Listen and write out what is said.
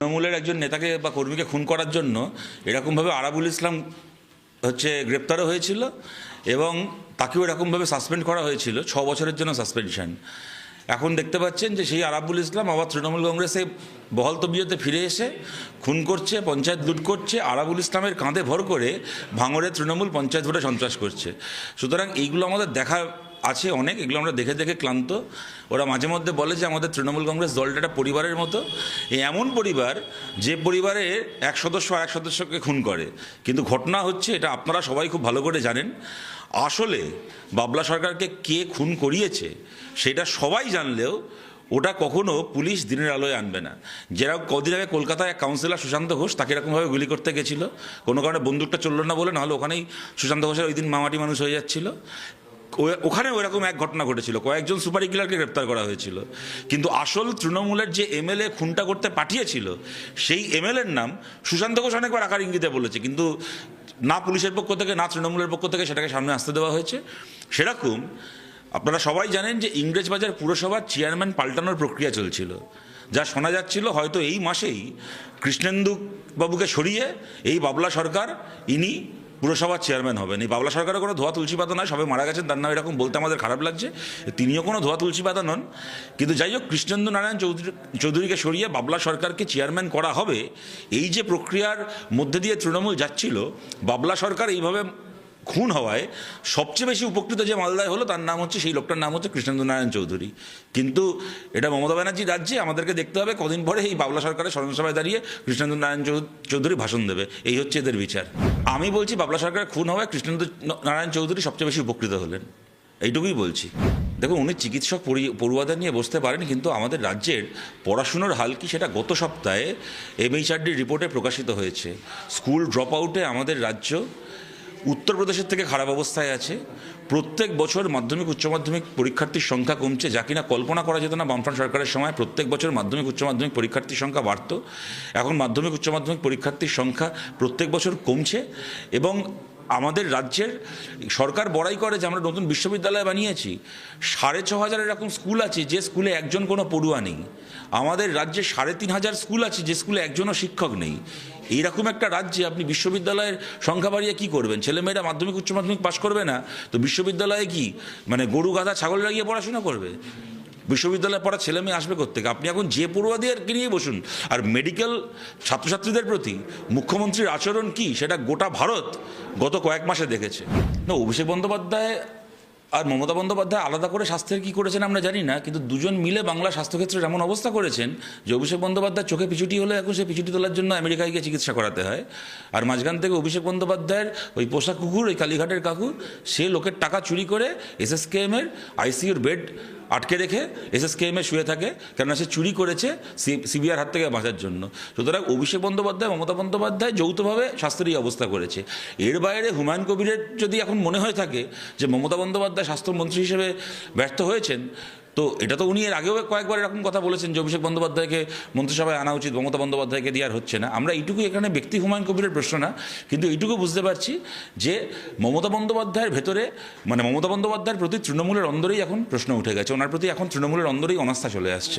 তৃণমূলের একজন নেতাকে বা কর্মীকে খুন করার জন্য এরকমভাবে আরাবুল ইসলাম হচ্ছে গ্রেপ্তারও হয়েছিল এবং তাকেও এরকমভাবে সাসপেন্ড করা হয়েছিল, ছ বছরের জন্য সাসপেনশন। এখন দেখতে পাচ্ছেন যে সেই আরাবুল ইসলাম আবার তৃণমূল কংগ্রেসে বহল তবিয়তে ফিরে এসে খুন করছে, পঞ্চায়েত লুট করছে, আরাবুল ইসলামের কাঁধে ভর করে ভাঙড়ে তৃণমূল পঞ্চায়েত ভোটে সন্ত্রাস করছে। সুতরাং এইগুলো আমাদের দেখা আছে অনেক, এগুলো আমরা দেখে দেখে ক্লান্ত। ওরা মাঝে মধ্যে বলে যে আমাদের তৃণমূল কংগ্রেস দলটা একটা পরিবারের মতো। এমন পরিবার, যে পরিবারে এক সদস্য আর এক সদস্যকে খুন করে। কিন্তু ঘটনা হচ্ছে, এটা আপনারা সবাই খুব ভালো করে জানেন, আসলে বাবলা সরকারকে কে খুন করিয়েছে, সেটা সবাই জানলেও ওটা কখনো পুলিশ দিনের আলোয় আনবে না। যারা কদিন আগে কলকাতায় এক কাউন্সিলর সুশান্ত ঘোষ, তাকে এরকমভাবে গুলি করতে গেছিল। কোনো কারণে বন্দুকটা চলল না বলে, নাহলে ওখানেই সুশান্ত ঘোষের ওই দিন মামাটি মানুষ হয়ে যাচ্ছিল। ওখানে ওরকম এক ঘটনা ঘটেছিল। কয়েকজন সুপার কিলারকে গ্রেপ্তার করা হয়েছিল। কিন্তু আসল তৃণমূলের যে এমএলএ খুনটা করতে পাঠিয়েছিল, সেই এমএলএর নাম সুশান্ত ঘোষ অনেকবার আকার ইঙ্গিতে বলেছে। কিন্তু না পুলিশের পক্ষ থেকে, না তৃণমূলের পক্ষ থেকে সেটাকে সামনে আসতে দেওয়া হয়েছে। সেরকম আপনারা সবাই জানেন যে ইংরেজবাজার পুরসভার চেয়ারম্যান পাল্টানোর প্রক্রিয়া চলছিল। যা শোনা যাচ্ছিল হয়তো এই মাসেই কৃষ্ণেন্দু বাবুকে সরিয়ে এই বাবলা সরকার, ইনি পুরসভার চেয়ারম্যান হবেন। এই বাবলা সরকারও কোনো ধোয়া তুলসী পাতা নয় সবাই মারা গেছেন, তার নাম এরকম বলতে আমাদের খারাপ লাগছে। তিনিও কোনো ধোয়া তুলসী পাতা নন। কিন্তু যাই হোক, কৃষ্ণেন্দু নারায়ণ চৌধুরী, চৌধুরীকে সরিয়ে বাবলা সরকারকে চেয়ারম্যান করা হবে, এই যে প্রক্রিয়ার মধ্যে দিয়ে তৃণমূল যাচ্ছিল, বাবলা সরকার এইভাবে খুন হওয়ায় সবচেয়ে বেশি উপকৃত যে মালদায় হলো, তার নাম হচ্ছে, সেই লোকটার নাম হচ্ছে কৃষ্ণেন্দু নারায়ণ চৌধুরী। কিন্তু এটা মমতা ব্যানার্জির রাজ্যে আমাদেরকে দেখতে হবে, কদিন পরে এই বাবলা সরকারের স্মরণসভায় দাঁড়িয়ে কৃষ্ণেন্দু নারায়ণ চৌধুরী ভাষণ দেবে। এই হচ্ছে এদের বিচার। আমি বলছি, বাবলা সরকারের খুন হওয়ায় কৃষ্ণেন্দু ন- নারায়ণ চৌধুরী সবচেয়ে বেশি উপকৃত হলেন। এইটুকুই বলছি। দেখুন, উনি চিকিৎসক পড়ি- পড়ুয়াদের নিয়ে বসতে পারেন, কিন্তু আমাদের রাজ্যের পড়াশুনোর হাল কি সেটা গত সপ্তাহে এমএইচআরডি রিপোর্টে প্রকাশিত হয়েছে। স্কুল ড্রপ আউটে আমাদের রাজ্য উত্তরপ্রদেশের থেকে খারাপ অবস্থায় আছে। প্রত্যেক বছর মাধ্যমিক, উচ্চ মাধ্যমিক পরীক্ষার্থীর সংখ্যা কমছে। যা কিনা কল্পনা করা যেত না, বামফ্রন্ট সরকারের সময় প্রত্যেক বছর মাধ্যমিক, উচ্চ মাধ্যমিক পরীক্ষার্থীর সংখ্যা বাড়ত। এখন মাধ্যমিক, উচ্চ মাধ্যমিক পরীক্ষার্থীর সংখ্যা প্রত্যেক বছর কমছে এবং আমাদের রাজ্যের, সরকার বড়াই করে যে আমরা নতুন বিশ্ববিদ্যালয় বানিয়েছি, সাড়ে ছ হাজার এরকম স্কুল আছে যে স্কুলে একজন কোনো পড়ুয়া নেই। আমাদের রাজ্যে সাড়ে তিন হাজার স্কুল আছে যে স্কুলে একজনও শিক্ষক নেই। এইরকম একটা রাজ্যে আপনি বিশ্ববিদ্যালয়ের সংখ্যা বাড়িয়ে কী করবেন? ছেলেমেয়েরা মাধ্যমিক, উচ্চ মাধ্যমিক পাশ করবে না, তো বিশ্ববিদ্যালয়ে কি মানে গরু, গাধা, ছাগল লাগিয়ে পড়াশোনা করবে? বিশ্ববিদ্যালয়ে পড়া ছেলে মেয়ে আসবে কোথেকে আপনি এখন যে পড়ুয়াদেরকে নিয়ে বসুন, আর মেডিকেল ছাত্রছাত্রীদের প্রতি মুখ্যমন্ত্রীর আচরণ কি সেটা গোটা ভারত গত কয়েক মাসে দেখেছে। না, অভিষেক বন্দ্যোপাধ্যায় আর মমতা বন্দ্যোপাধ্যায় আলাদা করে স্বাস্থ্যের কী করেছেন আমরা জানি না, কিন্তু দুজন মিলে বাংলা স্বাস্থ্যক্ষেত্রের এমন অবস্থা করেছেন যে অভিষেক বন্দ্যোপাধ্যায় চোখে পিছুটি হলে এখন সে পিছুটি তোলার জন্য আমেরিকায় গিয়ে চিকিৎসা করাতে হয়। আর মাঝখান থেকে অভিষেক বন্দ্যোপাধ্যায়ের ওই পোশাক কুকুর, ওই কালীঘাটের কাকু, সে লোকের টাকা চুরি করে এসএসকেএমের আইসিইউর বেড আটকে রেখে এসএসকেএমে শুয়ে থাকে, কেননা সে চুরি করেছে সিবিআর হাত থেকে বাঁচার জন্য। সুতরাং অভিষেক বন্দ্যোপাধ্যায়, মমতা বন্দ্যোপাধ্যায় যৌথভাবে স্বাস্থ্যের এই অবস্থা করেছে। এর বাইরে হুমায়ুন কবিরের যদি এখন মনে হয়ে থাকে যে মমতা বন্দ্যোপাধ্যায় স্বাস্থ্যমন্ত্রী হিসেবে ব্যর্থ হয়েছেন তো এটা তো উনি এর আগেও কয়েকবার এরকম কথা বলেছেন যে অভিষেক বন্দ্যোপাধ্যায়কে মন্ত্রিসভায় আনা উচিত, মমতা বন্দ্যোপাধ্যায়কে দেওয়ার হচ্ছে না। আমরা এইটুকু এখানে ব্যক্তি হুমায়ুন কবিরের প্রশ্ন না, কিন্তু এইটুকু বুঝতে পারছি যে মমতা বন্দ্যোপাধ্যায়ের ভেতরে মানে মমতা বন্দ্যোপাধ্যায়ের প্রতি তৃণমূলের অন্দরেই এখন প্রশ্ন উঠে গেছে, ওনার প্রতি এখন তৃণমূলের অন্দরেই অনাস্থা চলে আসছে।